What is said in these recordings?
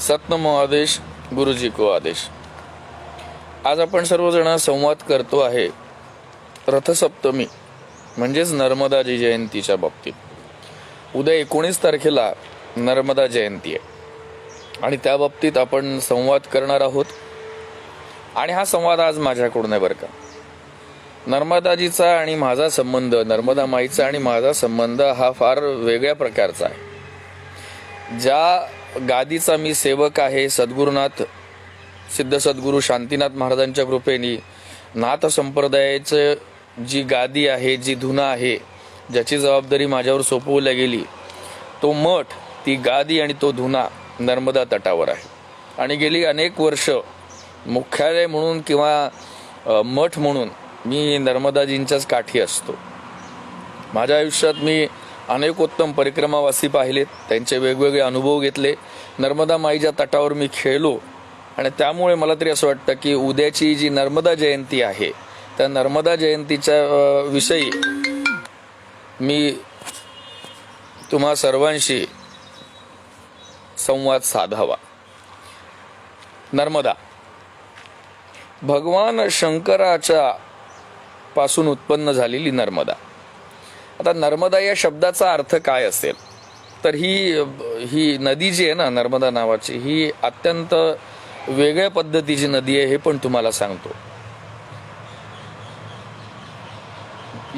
सतनमो आदेश गुरुजी को आदेश. आज आपण सर्वजण संवाद करतो आहे रथसप्तमी म्हणजेच नर्मदाजी जयंतीच्या बाबतीत. उद्या एकोणीस तारखेला नर्मदा जयंती आहे. आणि त्या बाबतीत आपण संवाद करणार आहोत. आणि हा संवाद आज माझ्याकडून आहे बरं का. नर्मदाजीचा आणि माझा संबंध नर्मदा माईचा आणि माझा संबंध हा फार वेगळ्या प्रकारचा आहे. ज्या गादीचा मी सेवक आहे. सद्गुरुनाथ सिद्ध सद्गुरू शांतीनाथ महाराजांच्या कृपेने नाथ संप्रदायाचं जी गादी आहे जी धुना आहे ज्याची जबाबदारी माझ्यावर सोपवल्या गेली तो मठ ती गादी आणि तो धुना नर्मदा तटावर आहे. आणि गेली अनेक वर्ष मुख्यालय म्हणून किंवा मठ म्हणून मी नर्मदाजींच्याच काठी असतो. माझ्या आयुष्यात मी अनेक उत्तम परिक्रमावासी पाहिलेत. त्यांचे वेगवेगळे अनुभव घेतले. नर्मदा माईच्या तटावर मी खेळलो आणि त्यामुळे मला तरी असं वाटतं की उद्याची जी नर्मदा जयंती आहे त्या नर्मदा जयंतीच्या विषयी मी तुम्हा सर्वांशी संवाद साधावा. नर्मदा. भगवान शंकराच्या पासून उत्पन्न झालेली नर्मदा. आता नर्मदा या शब्दाचा अर्थ काय असेल? तर ही ही नदी जी आहे ना नर्मदा नावाची ही अत्यंत वेगळ्या पद्धतीची नदी आहे हे पण तुम्हाला सांगतो.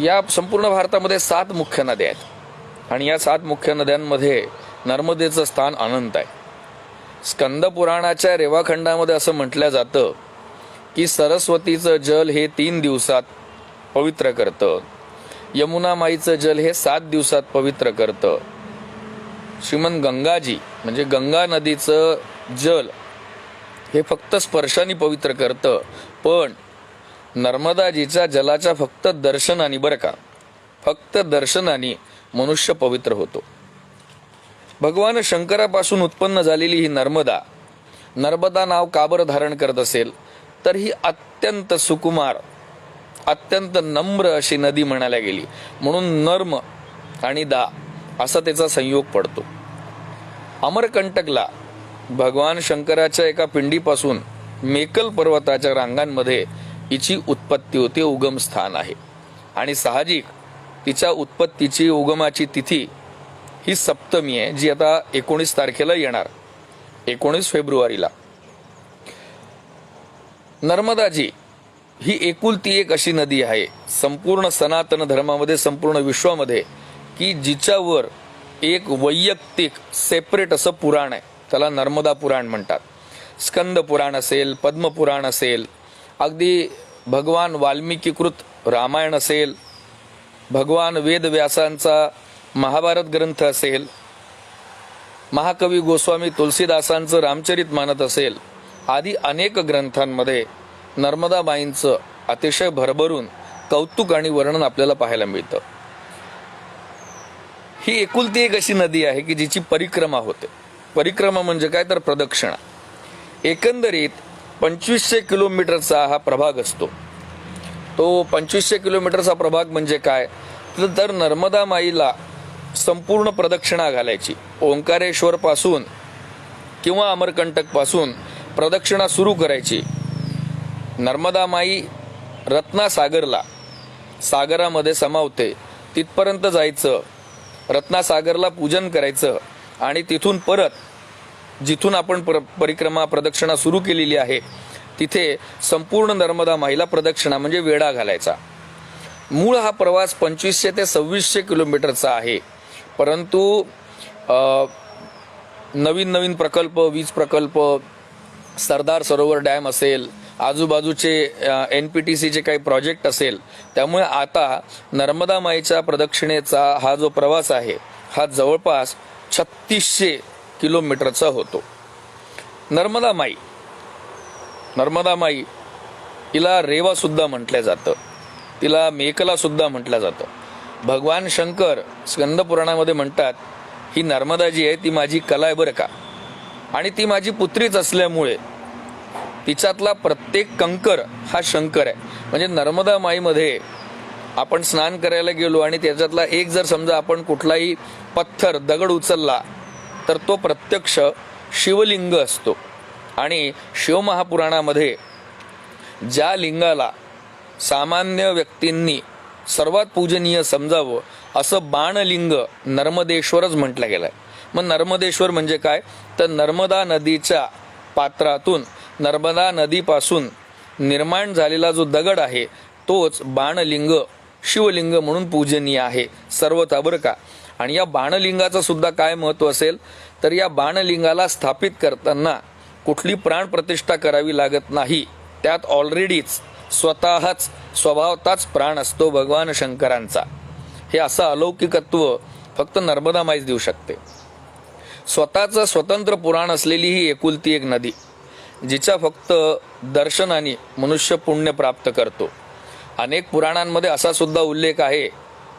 या संपूर्ण भारतामध्ये सात मुख्य नद्या आहेत. आणि या सात मुख्य नद्यांमध्ये नर्मदेचं स्थान अनंत आहे. स्कंद पुराणाच्या रेवाखंडामध्ये असं म्हटलं जातं की सरस्वतीचं जल हे तीन दिवसात पवित्र करतं. यमुना माईचं जल हे सात दिवसात पवित्र करतं. श्रीमंत गंगाजी म्हणजे गंगा नदीचं जल हे फक्त स्पर्शाने पवित्र करतं पण नर्मदाजीच्या जलाच्या फक्त दर्शनाने बरं का फक्त दर्शनाने मनुष्य पवित्र होतो. भगवान शंकरापासून उत्पन्न झालेली ही नर्मदा नर्मदा नाव काबर धारण करत असेल? तर ही अत्यंत सुकुमार अत्यंत नम्र अशी नदी म्हणायला गेली. म्हणून नर्म आणि दा असा त्याचा संयोग पडतो. अमरकंटकला भगवान शंकराच्या एका पिंडीपासून मेकल पर्वताच्या रांगांमध्ये हिची उत्पत्ती होते उगम स्थान आहे. आणि साहजिक तिच्या उत्पत्तीची उगमाची तिथी ही सप्तमी आहे जी आता एकोणीस तारखेला येणार. एकोणीस फेब्रुवारीला. नर्मदाजी ही एकुलती एक अशी नदी आहे संपूर्ण सनातन धर्मामध्ये संपूर्ण विश्वामध्ये की जिच्यावर एक वैयक्तिक सेपरेट असं पुराण आहे. त्याला नर्मदा पुराण म्हणतात. स्कंद पुराण असेल पद्मपुराण असेल अगदी भगवान वाल्मिकीकृत रामायण असेल भगवान वेदव्यासांचा महाभारत ग्रंथ असेल महाकवी गोस्वामी तुलसीदासांचं रामचरित मानत असेल आदी अनेक ग्रंथांमध्ये नर्मदाबाईंचं अतिशय भरभरून कौतुक आणि वर्णन आपल्याला पाहायला मिळतं. ही एकुलती एक अशी नदी आहे की जिची परिक्रमा होते. परिक्रमा म्हणजे काय? तर प्रदक्षिणा. एकंदरीत पंचवीसशे किलोमीटरचा हा प्रभाग असतो. तो पंचवीसशे किलोमीटरचा प्रभाग म्हणजे काय? तर- नर्मदा माईला संपूर्ण प्रदक्षिणा घालायची. ओंकारेश्वरपासून किंवा अमरकंटकपासून प्रदक्षिणा सुरू करायची. नर्मदामाई रत्नासागरला सागरामध्ये समावते. तिथपर्यंत जायचं रत्नासागरला पूजन करायचं आणि तिथून परत जिथून आपण पर परिक्रमा प्रदक्षिणा सुरू केलेली आहे तिथे संपूर्ण नर्मदा माईला प्रदक्षिणा म्हणजे वेढा घालायचा. मूळ हा प्रवास पंचवीसशे ते सव्वीसशे किलोमीटरचा आहे. परंतु नवीन नवीन प्रकल्प वीज प्रकल्प सरदार सरोवर डॅम असेल आजूबाजूचे एन पी टी सीचे काही प्रोजेक्ट असेल त्यामुळे आता नर्मदा माईच्या प्रदक्षिणेचा हा जो प्रवास आहे हा जवळपास छत्तीसशे किलोमीटरचा होतो. नर्मदा माई नर्मदा माई तिला रेवा सुद्धा म्हटलं जातं. तिला मेकला सुद्धा म्हटलं जातं. भगवान शंकर स्कंदपुराणामध्ये म्हणतात ही नर्मदा जी आहे ती माझी कला आहे बरं का? आणि ती माझी पुत्रीच असल्यामुळे तिच्यातला प्रत्येक कंकर हा शंकर आहे. म्हणजे नर्मदा माईमध्ये आपण स्नान करायला गेलो आणि त्याच्यातला एक जर समजा आपण कुठलाही पत्थर दगड उचलला तर तो प्रत्यक्ष शिवलिंग असतो. आणि शिवमहापुराणामध्ये ज्या लिंगाला सामान्य व्यक्तींनी सर्वात पूजनीय समजावं असं बाणलिंग नर्मदेश्वरच म्हटलं गेलं आहे मग नर्मदेश्वर म्हणजे काय? तर नर्मदा नदीच्या पात्रातून नर्मदा नदीपासून निर्माण झालेला जो दगड आहे तोच बाणलिंग शिवलिंग म्हणून पूजनीय आहे सर्वथा बरं का? आणि या बाणलिंगाचं सुद्धा काय महत्त्व असेल? तर या बाणलिंगाला स्थापित करताना कुठली प्राणप्रतिष्ठा करावी लागत नाही त्यात ऑलरेडीच स्वतःच स्वभावताच प्राण असतो भगवान शंकरांचा. हे असं अलौकिकत्व फक्त नर्मदा माईच देऊ शकते. स्वतःचं स्वतंत्र पुराण असलेली ही एकुलती एक नदी. जिचा फक्त दर्शनाने मनुष्य पुण्य प्राप्त करतो. अनेक पुराणांमध्ये असा सुद्धा उल्लेख आहे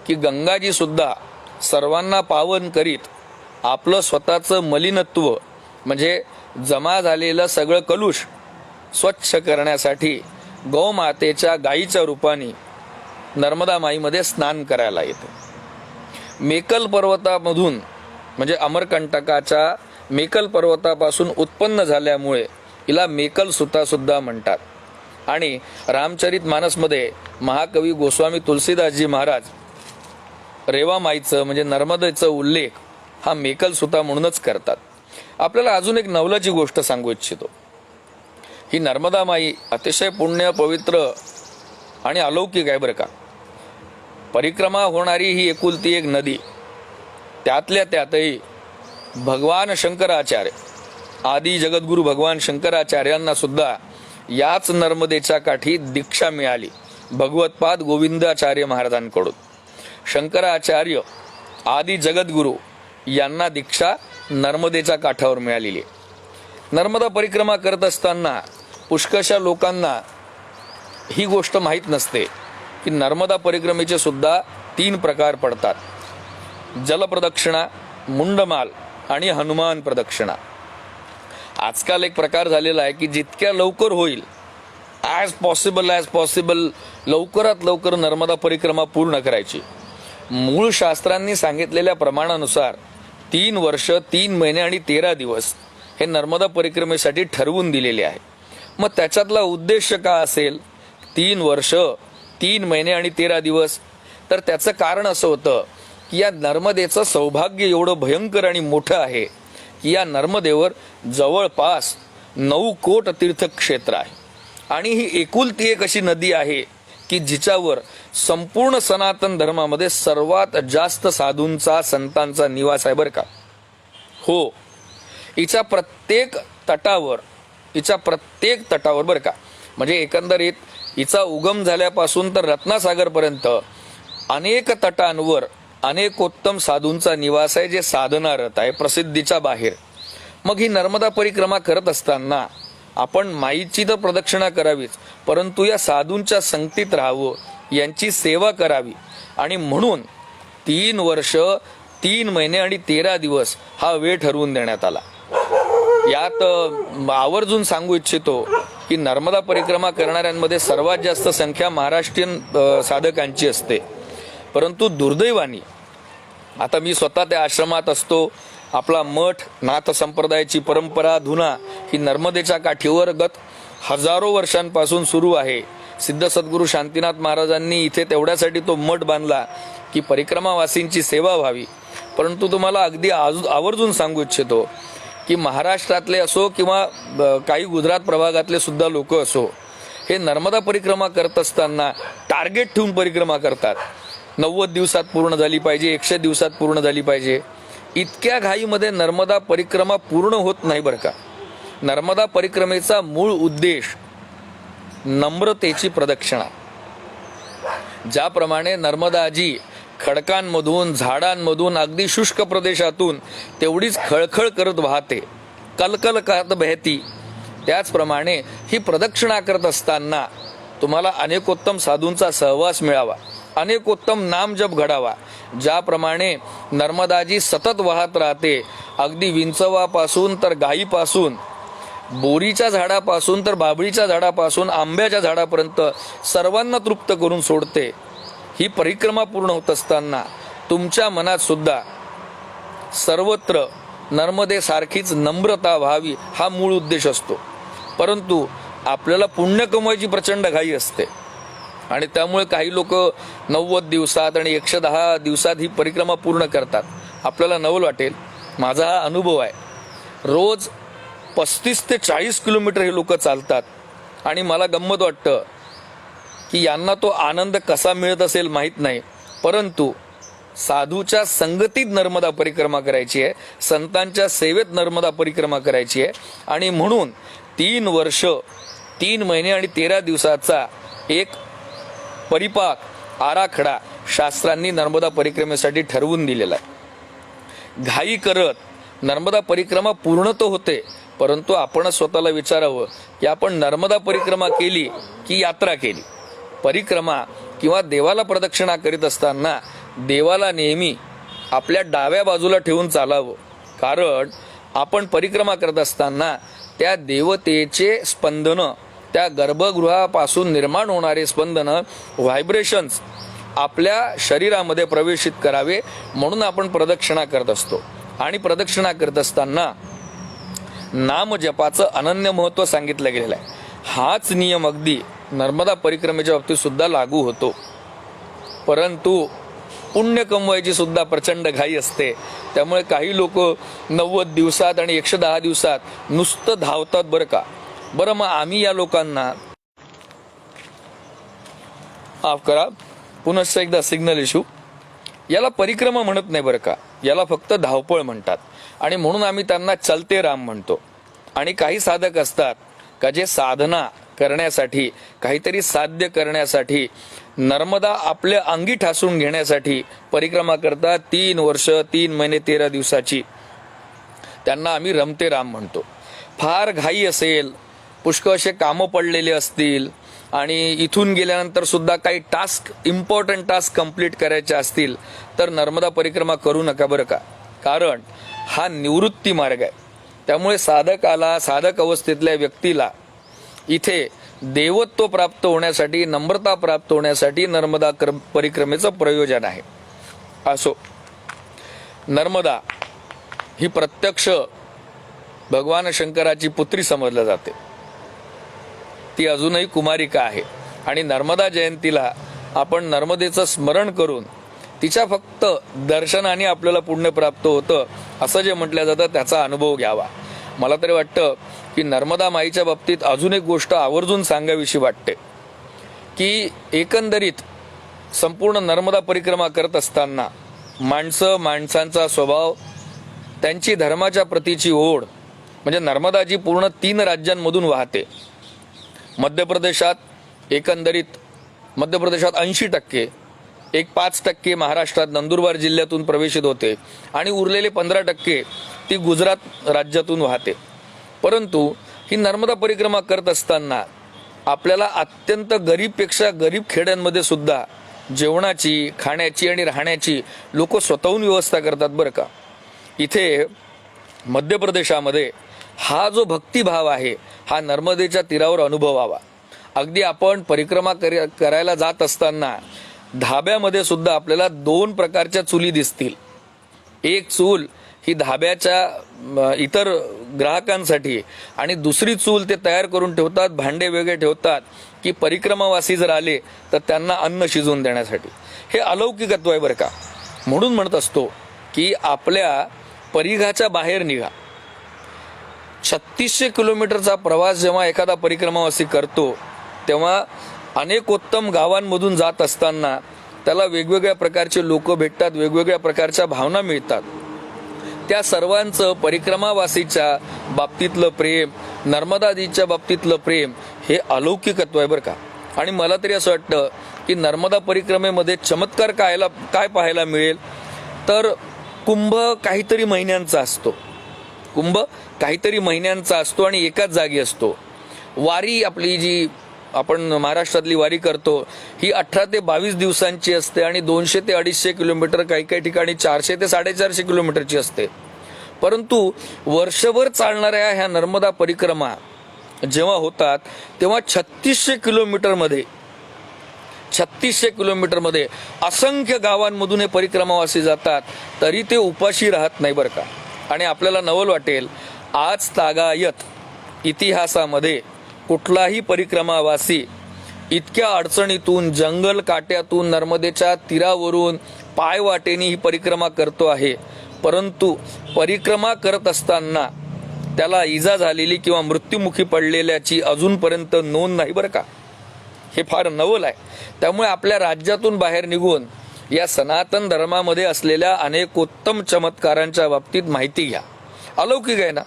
की गंगाजी सुद्धा सर्वांना पावन करीत आपलं स्वतःचं मलिनत्व म्हणजे जमा झालेलं सगळं कलुष स्वच्छ करण्यासाठी गौमातेच्या गायीच्या रूपाने नर्मदा माईमध्ये स्नान करायला येते. मेकल पर्वतामधून म्हणजे अमरकंटकाच्या मेकल पर्वतापासून उत्पन्न झाल्यामुळे हिला मेकल सुता सुद्धा म्हणतात. आणि रामचरित मानसमध्ये महाकवी गोस्वामी तुलसीदासजी महाराज रेवामाईचं म्हणजे नर्मदेचं उल्लेख हा मेकल सुता म्हणूनच करतात. आपल्याला अजून एक नवलाची गोष्ट सांगू इच्छितो. ही नर्मदा माई अतिशय पुण्य पवित्र आणि अलौकिक आहे बरं का. परिक्रमा होणारी ही एकुलती एक नदी. त्यातल्या त्यातही भगवान शंकराचार्य आदी जगद्गुरू भगवान शंकराचार्यांना सुद्धा याच नर्मदेच्या काठी दीक्षा मिळाली. भगवतपाद गोविंदाचार्य महाराजांकडून. शंकराचार्य आदी जगद्गुरू यांना दीक्षा नर्मदेच्या काठावर मिळालेली. आहे नर्मदा परिक्रमा करत असताना पुष्कशा लोकांना ही गोष्ट माहीत नसते की नर्मदा परिक्रमेचे सुद्धा तीन प्रकार पडतात. जलप्रदक्षिणा मुंडमाल आणि हनुमान प्रदक्षिणा. आजकाल एक प्रकार झालेला आहे की जितक्या लवकर होईल ॲज पॉसिबल ॲज पॉसिबल लवकरात लवकर नर्मदा परिक्रमा पूर्ण करायची. मूळ शास्त्रांनी सांगितलेल्या प्रमाणानुसार तीन वर्ष तीन महिने आणि तेरा दिवस हे नर्मदा परिक्रमेसाठी ठरवून दिलेले आहे. मग त्याच्यातला उद्देश का असेल? तीन वर्ष तीन महिने आणि तेरा दिवस. तर त्याचं कारण असं होतं की या नर्मदेचं सौभाग्य एवढं भयंकर आणि मोठं आहे की या नर्मदेवर जवळपास नऊ कोट तीर्थक्षेत्र आहे. आणि ही एकुलती एक अशी नदी आहे की जिच्यावर संपूर्ण सनातन धर्मामध्ये सर्वात जास्त साधूंचा संतांचा निवास आहे बरं का? हो. हिच्या प्रत्येक तटावर हिच्या प्रत्येक तटावर बरं का? म्हणजे एकंदरीत हिचा उगम झाल्यापासून तर रत्नासागरपर्यंत अनेक तटांवर अनेकोत्तम साधूंचा निवास आहे जे साधनारत आहे प्रसिद्धीच्या बाहेर. मग ही नर्मदा परिक्रमा करत असताना आपण माईची तर प्रदक्षिणा करावीच परंतु या साधूंच्या संगतीत राहावं यांची सेवा करावी. आणि म्हणून तीन वर्ष तीन महिने आणि तेरा दिवस हा वेळ ठरवून देण्यात आला. यात आवर्जून सांगू इच्छितो की नर्मदा परिक्रमा करणाऱ्यांमध्ये सर्वात जास्त संख्या महाराष्ट्रीयन साधकांची असते. परंतु दुर्दैवानी आता मी स्वतः त्या आश्रमात असतो आपला मठ नाथ संप्रदायाची परंपरा धुना ही नर्मदेच्या काठीवर गत हजारो वर्षांपासून सुरू आहे. सिद्ध सद्गुरू शांतीनाथ महाराजांनी इथे तेवढ्यासाठी तो मठ बांधला की परिक्रमावासींची सेवा व्हावी. परंतु तुम्हाला अगदी आजू आवर्जून सांगू इच्छितो की महाराष्ट्रातले असो किंवा काही गुजरात प्रभागातले सुद्धा लोक असो हे नर्मदा परिक्रमा करत असताना टार्गेट ठेवून परिक्रमा करतात. नव्वद दिवसात पूर्ण झाली पाहिजे एकशे दिवसात पूर्ण झाली पाहिजे. इतक्या घाईमध्ये नर्मदा परिक्रमा पूर्ण होत नाही बरं का. नर्मदा परिक्रमेचा मूळ उद्देश नम्रतेची प्रदक्षिणा. ज्याप्रमाणे नर्मदाजी खडकांमधून झाडांमधून अगदी शुष्क प्रदेशातून तेवढीच खळखळ करत वाहते कलकल करत बहती. त्याचप्रमाणे ही प्रदक्षिणा करत असताना तुम्हाला अनेकोत्तम साधूंचा सहवास मिळावा. अनेकोत्तम नामजप घडावा. ज्याप्रमाणे नर्मदाजी सतत वाहत राहते. अगदी विंचवापासून तर गायीपासून बोरीच्या झाडापासून तर बाबळीच्या झाडापासून आंब्याच्या झाडापर्यंत सर्वांना तृप्त करून सोडते. ही परिक्रमा पूर्ण होत असताना तुमच्या मनात सुद्धा सर्वत्र नर्मदेसारखीच नम्रता व्हावी हा मूळ उद्देश असतो. परंतु आपल्याला पुण्य कमवायची प्रचंड घाई असते. आणि त्यामुळे काही लोक नव्वद दिवसात आणि एकशे दहा दिवसात ही परिक्रमा पूर्ण करतात. आपल्याला नवल वाटेल. माझा हा अनुभव आहे. रोज पस्तीस ते चाळीस किलोमीटर हे लोक चालतात. आणि मला गंमत वाटतं की यांना तो आनंद कसा मिळत असेल माहीत नाही. परंतु साधूच्या संगतीत नर्मदा परिक्रमा करायची आहे. संतांच्या सेवेत नर्मदा परिक्रमा करायची आहे. आणि म्हणून तीन वर्ष तीन महिने आणि तेरा दिवसाचा एक परिपाक आराखडा शास्त्रांनी नर्मदा परिक्रमेसाठी ठरवून दिलेला आहे. घाई करत नर्मदा परिक्रमा पूर्ण तर होते परंतु आपण स्वतःला विचारावं की आपण नर्मदा परिक्रमा केली की यात्रा केली? परिक्रमा किंवा देवाला प्रदक्षिणा करीत असताना देवाला नेहमी आपल्या डाव्या बाजूला ठेवून चालावं. कारण आपण परिक्रमा करत असताना त्या देवतेचे स्पंदनं त्या गर्भगृहापासून निर्माण होणारे स्पंदनं व्हायब्रेशन्स आपल्या शरीरामध्ये प्रवेशित करावे म्हणून आपण प्रदक्षिणा करत असतो. आणि प्रदक्षिणा करत असताना नामजपाचं अनन्य महत्त्व सांगितलं गेलेलं आहे. हाच नियम अगदी नर्मदा परिक्रमेच्या बाबतीत सुद्धा लागू होतो. परंतु पुण्य कमवायची सुद्धा प्रचंड घाई असते. त्यामुळे काही लोक नव्वद दिवसात आणि एकशे दहा दिवसात नुसतं धावतात बरं का? बरं मग आम्ही या लोकांना माफ करा पुनश्च एकदा सिग्नल इश्यू याला परिक्रमा म्हणत नाही बरं का. याला फक्त धावपळ म्हणतात. आणि म्हणून आम्ही त्यांना चलते राम म्हणतो. आणि काही साधक असतात का जे साधना करण्यासाठी काहीतरी साध्य करण्यासाठी नर्मदा आपल्या अंगी ठासून घेण्यासाठी परिक्रमा करतात. तीन वर्ष तीन महिने तेरा दिवसाची. त्यांना आम्ही रमते राम म्हणतो. फार घाई असेल पुष्कळ असे कामं पडलेले असतील आणि इथून गेल्यानंतर सुद्धा काही टास्क इम्पॉर्टंट टास्क कंप्लीट करायचे असतील तर नर्मदा परिक्रमा करू नका बरं का? कारण हा निवृत्ती मार्ग आहे. त्यामुळे साधकाला साधक अवस्थेतल्या व्यक्तीला इथे देवत्व प्राप्त होण्यासाठी नम्रता प्राप्त होण्यासाठी नर्मदा कर परिक्रमेचं प्रयोजन आहे. असो नर्मदा ही प्रत्यक्ष भगवान शंकराची पुत्री समजल्या जाते. ती अजूनही कुमारिका आहे. आणि नर्मदा जयंतीला आपण नर्मदेचं स्मरण करून तिच्या फक्त दर्शनाने आपल्याला पुण्य प्राप्त होतं असं जे म्हटलं जातं त्याचा अनुभव घ्यावा. मला तरी वाटतं की नर्मदा माईच्या बाबतीत अजून एक गोष्ट आवर्जून सांगावीशी वाटते. की एकंदरीत संपूर्ण नर्मदा परिक्रमा करत असताना माणसं माणसांचा स्वभाव त्यांची धर्माच्या प्रतीची ओढ म्हणजे नर्मदा जी पूर्ण तीन राज्यांमधून वाहते. मध्य प्रदेशात एकंदरीत मध्य प्रदेशात ऐंशी टक्के एक पाच टक्के महाराष्ट्रात नंदुरबार जिल्ह्यातून प्रवेशित होते आणि उरलेले पंधरा टक्के ती गुजरात राज्यातून वाहते. परंतु ही नर्मदा परिक्रमा करत असताना आपल्याला अत्यंत गरीबपेक्षा गरीब खेड्यांमध्ये सुद्धा जेवणाची खाण्याची आणि राहण्याची लोक स्वतःहून व्यवस्था करतात बरं का. इथे मध्य प्रदेशामध्ये हा जो भक्तिभाव आहे हा नर्मदेच्या तीरावर अनुभवावा. अगदी आपण परिक्रमा कर- करायला जात असताना धाब्यामध्ये सुद्धा आपल्याला दोन प्रकारच्या चुली दिसतील. एक चूल ही धाब्याच्या इतर ग्राहकांसाठी आणि दुसरी चूल ते तयार करून ठेवतात भांडे वेगळे ठेवतात की परिक्रमावासी जर आले तर त्यांना अन्न शिजवून देण्यासाठी. हे अलौकिकत्व आहे बरं का. म्हणून म्हणत असतो की आपल्या परिघाच्या बाहेर निघा. छत्तीसशे किलोमीटरचा प्रवास जेव्हा एखादा परिक्रमावासी करतो तेव्हा अनेक उत्तम गावांमधून जात असताना त्याला वेगवेगळ्या प्रकारचे लोक भेटतात वेगवेगळ्या प्रकारच्या भावना मिळतात. त्या सर्वांचं परिक्रमावासीच्या बाबतीतलं प्रेम नर्मदाजीच्या बाबतीतलं प्रेम हे अलौकिकत्व आहे बरं का. आणि मला तरी असं वाटतं की नर्मदा परिक्रमेमध्ये चमत्कार कायला काय पाहायला मिळेल? तर कुंभ काहीतरी महिन्यांचा असतो. कुंभ काहीतरी महिन्यांचा असतो आणि एकाच जागी असतो. वारी आपली जी आपण महाराष्ट्रातली वारी करतो ही अठरा ते बावीस दिवसांची असते आणि दोनशे ते अडीचशे किलोमीटर काही काही ठिकाणी चारशे ते साडेचारशे किलोमीटरची असते. परंतु वर्षभर चालणाऱ्या ह्या नर्मदा परिक्रमा जेव्हा होतात तेव्हा छत्तीसशे किलोमीटरमध्ये छत्तीसशे किलोमीटरमध्ये असंख्य गावांमधून हे परिक्रमावासी जातात तरी ते उपाशी राहत नाही बरं का. आणि आपल्याला नवल वाटेल आज तागायत इतिहासामध्ये कुठलाही परिक्रमावासी इतक्या अडचणीतून जंगल काट्यातून नर्मदेच्या तीरावरून पायवाटेने ही परिक्रमा करतो आहे. परंतु परिक्रमा करत असताना त्याला इजा झालेली किंवा मृत्युमुखी पडलेल्याची अजूनपर्यंत नोंद नाही बरं का? हे फार नवल आहे. त्यामुळे आपल्या राज्यातून बाहेर निघून या सनातन धर्मामध्ये असलेल्या अनेकोत्तम चमत्कारांच्या बाबतीत माहिती घ्या. अलौकिक आहे ना?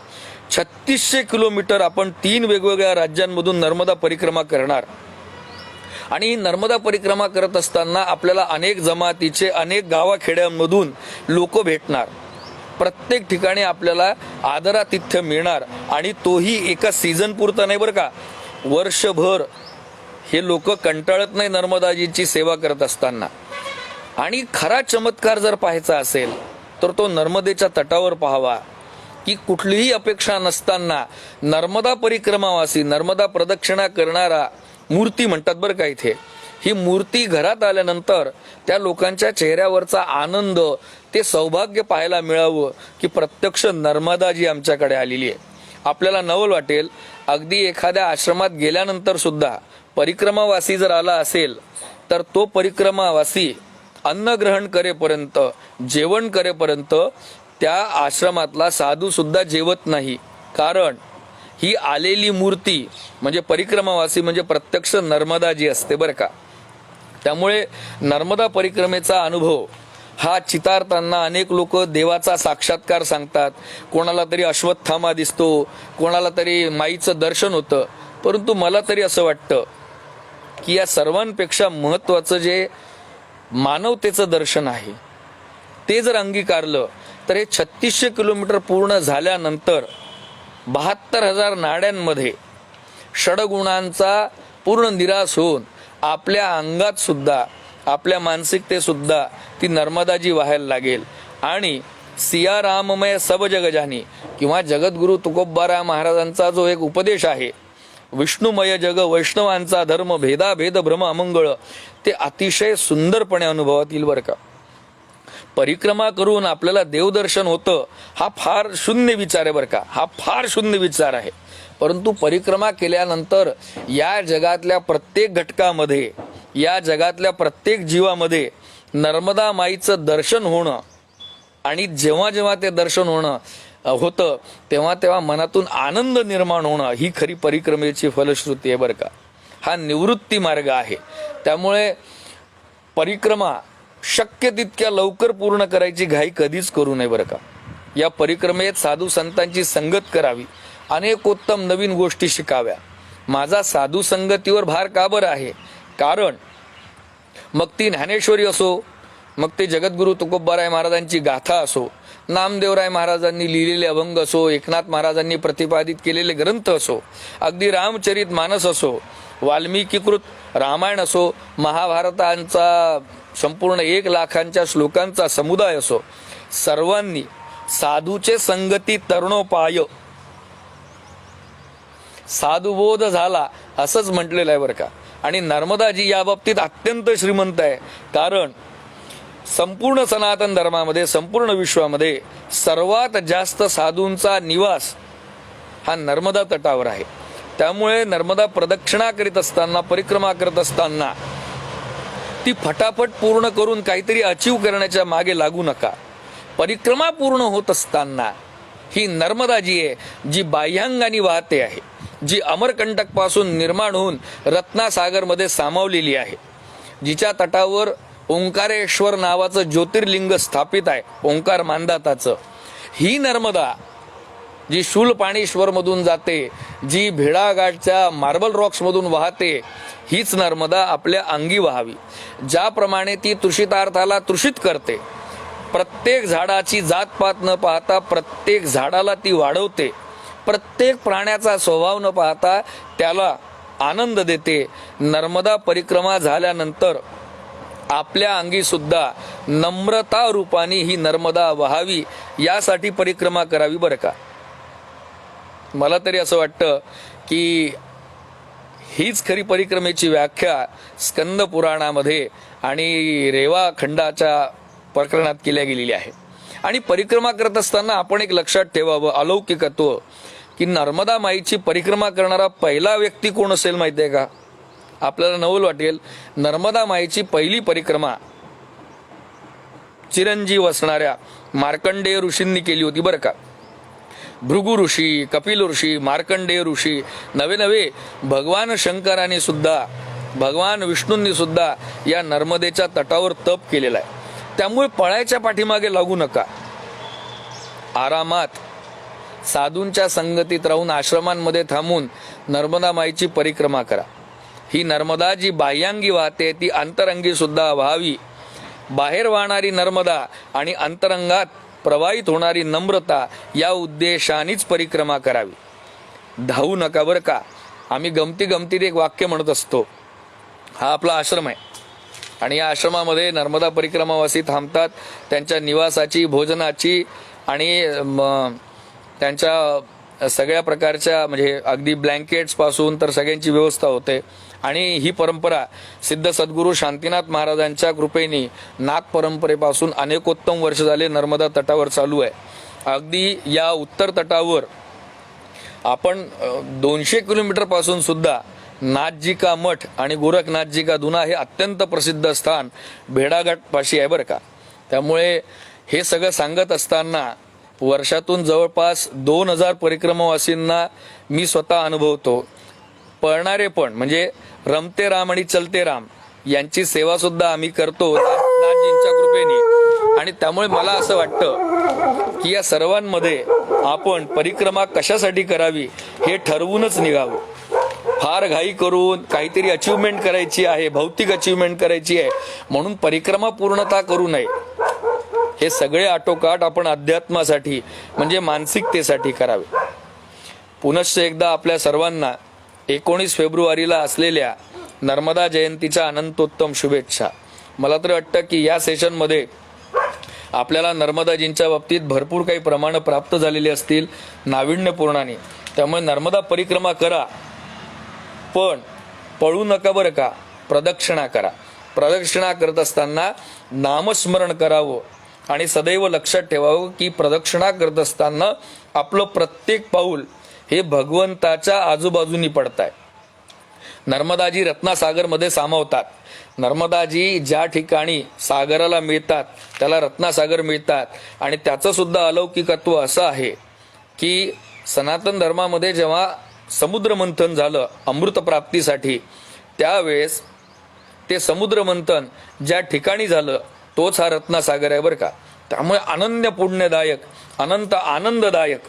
छत्तीसशे किलोमीटर आपण तीन वेगवेगळ्या राज्यांमधून नर्मदा परिक्रमा करणार. आणि ही नर्मदा परिक्रमा करत असताना आपल्याला अनेक जमातीचे अनेक गावाखेड्यांमधून लोक भेटणार. प्रत्येक ठिकाणी आपल्याला आदरातिथ्य मिळणार. आणि तोही एका सीझन पुरता नाही बरं का? वर्षभर हे लोक कंटाळत नाही नर्मदाजीची सेवा करत असताना. आणि खरा चमत्कार जर पाहायचा असेल तर तो नर्मदेच्या तटावर पाहावा. की कुठलीही अपेक्षा नसताना नर्मदा परिक्रमावासी नर्मदा प्रदक्षिणा करणारा मूर्ती म्हणतात बरं का इथे. ही मूर्ती घरात आल्यानंतर त्या लोकांच्या चेहऱ्यावरचा आनंद ते सौभाग्य पाहायला मिळावं की प्रत्यक्ष नर्मदा जी आमच्याकडे आलेली आहे. आपल्याला नवल वाटेल अगदी एखाद्या आश्रमात गेल्यानंतर सुद्धा परिक्रमावासी जर आला असेल तर तो परिक्रमावासी अन्न ग्रहण करेपर्यंत जेवण करेपर्यंत त्या आश्रमातला साधू सुद्धा जेवत नाही. कारण ही आलेली मूर्ती म्हणजे परिक्रमावासी म्हणजे प्रत्यक्ष नर्मदा जी असते बरं का. त्यामुळे नर्मदा परिक्रमेचा अनुभव हा चितारताना अनेक लोक देवाचा साक्षात्कार सांगतात. कोणाला तरी अश्वत्थामा दिसतो कोणाला तरी माईचं दर्शन होतं. परंतु मला तरी असं वाटतं की या सर्वांपेक्षा महत्त्वाचं जे मानवतेचं दर्शन आहे. ते जर अंगीकारलं तर हे छत्तीसशे किलोमीटर पूर्ण झाल्यानंतर बहात्तर हजार नाड्यांमध्ये षडगुणांचा पूर्ण निराश होऊन आपल्या अंगात सुद्धा आपल्या मानसिकतेसुद्धा ती नर्मदाजी व्हायला लागेल. आणि सिया राममय सब जगजानी किंवा जगद्गुरु तुकोबारा महाराजांचा जो एक उपदेश आहे विष्णुमय जग वैष्णवांचा धर्म भेदाभेद भ्रम अमंगळ ते अतिशय सुंदरपणे अनुभवात येईल बरं का. परिक्रमा करून आपल्याला देवदर्शन होतं हा फार शून्य विचार आहे बरं का. हा फार शून्य विचार आहे. परंतु परिक्रमा केल्यानंतर या जगातल्या प्रत्येक घटकामध्ये या जगातल्या प्रत्येक जीवामध्ये नर्मदा माईचं दर्शन होणं आणि जेव्हा जेव्हा ते दर्शन होणं होतं तेव्हा तेव्हा मनातून आनंद निर्माण होणं ही खरी परिक्रमेची फलश्रुती आहे बरं का. हा निवृत्ती मार्ग आहे. त्यामुळे परिक्रमा शक्य तितक्या लवकर पूर्ण करायची घाई कधीच करू नये बरं का. या परिक्रमेत साधू संतांची संगत करावी. अनेकोत्तम नवीन गोष्टी शिकाव्या. माझा साधू संगतीवर भार का बरं आहे? कारण मग ती ज्ञानेश्वरी असो मग ते जगद्गुरु तुकोबाराय महाराजांची गाथा असो नामदेवराय महाराजांनी लिहिलेले अभंग असो एकनाथ महाराजांनी प्रतिपादित केलेले ग्रंथ असो अगदी रामचरित मानस असो वाल्मिकीकृत रामायण असो महाभारतांचा संपूर्ण एक लाखांच्या श्लोकांचा समुदाय असो सर्वांनी साधूचे संगती तरुणोपाय. साधुबोध झाला असंच म्हटलेलं आहे बरं का. आणि नर्मदाजी या बाबतीत अत्यंत श्रीमंत आहे. कारण संपूर्ण सनातन धर्मामध्ये संपूर्ण विश्वामध्ये सर्वात जास्त साधूंचा निवास हा नर्मदा तटावर आहे. त्यामुळे नर्मदा प्रदक्षिणा करीत असताना परिक्रमा करत असताना ती फटाफट पूर्ण करून काहीतरी अचीव करण्याच्या मागे लागू नका. परिक्रमा पूर्ण होत असताना ही नर्मदा जी आहे जी बाह्यांगाने वाहते आहे जी अमरकंटकपासून निर्माण होऊन रत्नासागरमध्ये सामावलेली आहे जिच्या तटावर ओंकारेश्वर नावाचं ज्योतिर्लिंग स्थापित आहे ओंकार मानदाताचं. ही नर्मदा जी शूलपाणेश्वरमधून जाते जी भेडाघाटच्या मार्बल रॉक्समधून वाहते हीच नर्मदा आपल्या अंगी व्हावी. ज्याप्रमाणे ती तृषितार्थाला तृषित करते प्रत्येक झाडाची जातपात न पाहता प्रत्येक झाडाला ती वाढवते प्रत्येक प्राण्याचा स्वभाव न पाहता त्याला आनंद देते. नर्मदा परिक्रमा झाल्यानंतर आपल्या अंगी सुद्धा नम्रता रूपाने ही नर्मदा व्हावी यासाठी परिक्रमा करावी बरं का? मला तरी असं वाटतं की हीच खरी परिक्रमेची व्याख्या स्कंद पुराणामध्ये आणि रेवा खंडाच्या प्रकरणात केल्या गेलेली आहे. आणि परिक्रमा करत असताना आपण एक लक्षात ठेवावं अलौकिकत्व की नर्मदा माईची परिक्रमा करणारा पहिला व्यक्ती कोण असेल माहिती आहे का? आपल्याला नवल वाटेल नर्मदा माईची पहिली परिक्रमा चिरंजीव असणाऱ्या मार्कंडेय ऋषींनी केली होती बरं का? भृगु ऋषी कपिल ऋषी मार्कंडेय ऋषी नवे नवे भगवान शंकराने सुद्धा भगवान विष्णूंनी सुद्धा या नर्मदेच्या तटावर तप केलेला आहे. त्यामुळे पळायच्या पाठीमागे लागू नका. आरामात साधूंच्या संगतीत राहून आश्रमांमध्ये थांबून नर्मदा माईची परिक्रमा करा. ही नर्मदा जी बाह्यांगी वाहते ती अंतरंगी सुद्धा व्हावी. बाहेर वाहणारी नर्मदा आणि अंतरंगात प्रवाहित होणारी नम्रता या उद्देशानेच परिक्रमा करावी. धावू नका बरं का? आम्ही गमती गमतीत एक वाक्य म्हणत असतो. हा आपला आश्रम आहे. आणि या आश्रमामध्ये नर्मदा परिक्रमावासी थांबतात. त्यांच्या निवासाची भोजनाची आणि त्यांच्या सगळ्या प्रकारच्या म्हणजे अगदी ब्लँकेट्सपासून तर सगळ्यांची व्यवस्था होते. आणि ही परंपरा सिद्ध सद्गुरू शांतीनाथ महाराजांच्या कृपेने नाग परंपरेपासून अनेकोत्तम वर्ष झाले नर्मदा तटावर चालू आहे. अगदी या उत्तर तटावर आपण दोनशे किलोमीटरपासून सुद्धा नाथजी का मठ आणि गोरखनाथजी का दुना हे अत्यंत प्रसिद्ध स्थान भेडाघाटपाशी आहे बरं का. त्यामुळे हे सगळं सांगत असताना वर्षातून जवळपास दोन हजार परिक्रमावासींना मी स्वतः अनुभवतो. पळणारे पण म्हणजे रमते राम आणि चलते राम यांची सेवा सुद्धा आम्ही करतो नाथजींच्या कृपेने. आणि त्यामुळे मला असं वाटतं की या सर्वांमध्ये आपण परिक्रमा कशासाठी करावी हे ठरवूनच निघावं. फार घाई करून काहीतरी अचिव्हमेंट करायची आहे भौतिक अचिव्हमेंट करायची आहे. म्हणून परिक्रमा पूर्णता करू नये. हे सगळे आटोकाट आपण अध्यात्मासाठी म्हणजे मानसिकतेसाठी करावे. पुनश्च एकदा आपल्या सर्वांना एकोणीस फेब्रुवारीला असलेल्या नर्मदा जयंतीच्या अनंतोत्तम शुभेच्छा. मला तर वाटतं की या सेशनमध्ये आपल्याला नर्मदाजींच्या बाबतीत भरपूर काही प्रमाणं प्राप्त झालेली असतील नाविन्यपूर्णाने त्यामुळे नर्मदा परिक्रमा करा पण पळू नका बरं का प्रदक्षिणा करा. प्रदक्षिणा करत असताना नामस्मरण करावं आणि सदैव लक्षात ठेवावं की प्रदक्षिणा करत असताना आपलं प्रत्येक पाऊल हे भगवंताच्या आजूबाजूनी पडत आहे नर्मदाजी रत्नासागरमध्ये सामावतात. नर्मदाजी ज्या ठिकाणी सागराला मिळतात त्याला रत्नासागर मिळतात. आणि त्याचं सुद्धा अलौकिकत्व असं आहे की सनातन धर्मामध्ये जेव्हा समुद्र मंथन झालं अमृत प्राप्तीसाठी त्यावेळेस ते समुद्र मंथन ज्या ठिकाणी झालं तोच हा रत्नासागर आहे बरं का. त्यामुळे अनन्य पुण्यदायक अनंत आनंददायक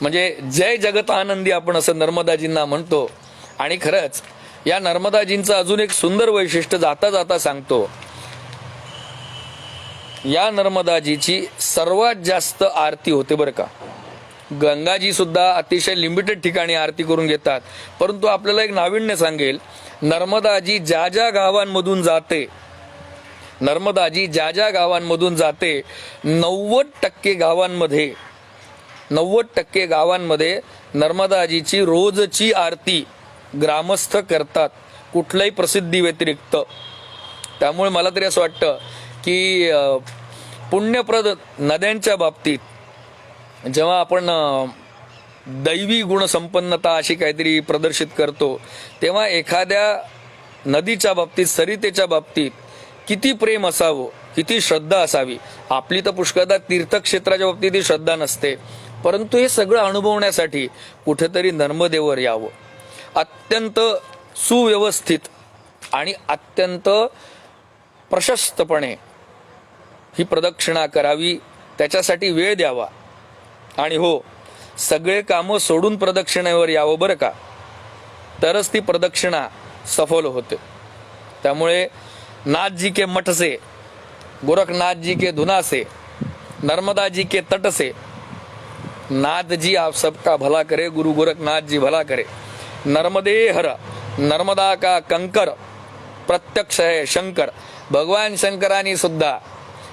म्हणजे जय जगत आनंदी आपण असं नर्मदाजींना म्हणतो. आणि खरंच या नर्मदाजींचं अजून एक सुंदर वैशिष्ट्य जाता जाता सांगतो. या नर्मदाजीची सर्वात जास्त आरती होते बरं का. गंगाजी सुद्धा अतिशय लिमिटेड ठिकाणी आरती करून घेतात. परंतु आपल्याला एक नाविन्य सांगेल नर्मदाजी ज्या ज्या गावांमधून जाते नर्मदाजी ज्या ज्या गावांमधून जाते नव्वद टक्के गावांमध्ये नव्वद टक्के गावांमध्ये नर्मदाजीची रोजची आरती ग्रामस्थ करतात कुठल्याही प्रसिद्धी व्यतिरिक्त. त्यामुळे मला तरी असं वाटतं की पुण्यप्रद नद्यांच्या बाबतीत जेव्हा आपण दैवी गुणसंपन्नता अशी काहीतरी प्रदर्शित करतो तेव्हा एखाद्या नदीच्या बाबतीत सरितेच्या बाबतीत किती प्रेम असावं किती श्रद्धा असावी. आपली तर पुष्कळदा तीर्थक्षेत्राच्या बाबतीत ही श्रद्धा नसते. परंतु हे सगळं अनुभवण्यासाठी कुठेतरी नर्मदेवर यावं. अत्यंत सुव्यवस्थित आणि अत्यंत प्रशस्तपणे ही प्रदक्षिणा करावी त्याच्यासाठी वेळ द्यावा. आणि हो सगळे कामं सोडून प्रदक्षिणेवर यावं बरं का? तरच ती प्रदक्षिणा सफल होते. त्यामुळे नाथ जी के मठ से गोरखनाथ जी के धुना से नर्मदा जी के तट से नाथ जी आप सबका भला करे गुरु गोरखनाथ जी भला करे। नर्मदे हर नर्मदा का कंकर प्रत्यक्ष आहे शंकर। भगवान शंकरांनी सुद्धा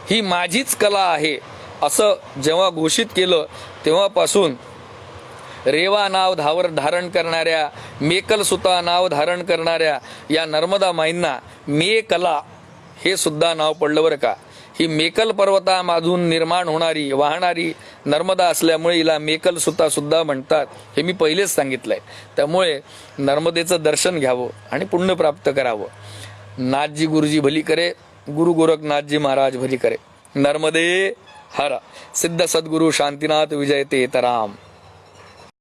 ही माझीच कला आहे असं जेव्हा घोषित केलं तेव्हापासून रेवा नाव धावर धारण करणाऱ्या मेकलसुता नाव धारण करणाऱ्या या नर्मदा माईंना मे कला हे सुद्धा नाव पडलं बरं का? ही मेकल पर्वतामधून निर्माण होणारी वाहणारी नर्मदा असल्यामुळे हिला मेकल सुता सुद्धा म्हणतात हे मी पहिलेच सांगितलंय. त्यामुळे नर्मदेचं दर्शन घ्यावं आणि पुण्य प्राप्त करावं. नाथजी गुरुजी भली करे गुरु गोरखनाथजी महाराज भली करे नर्मदे हरा. सिद्ध सद्गुरु शांतीनाथ विजयते तराम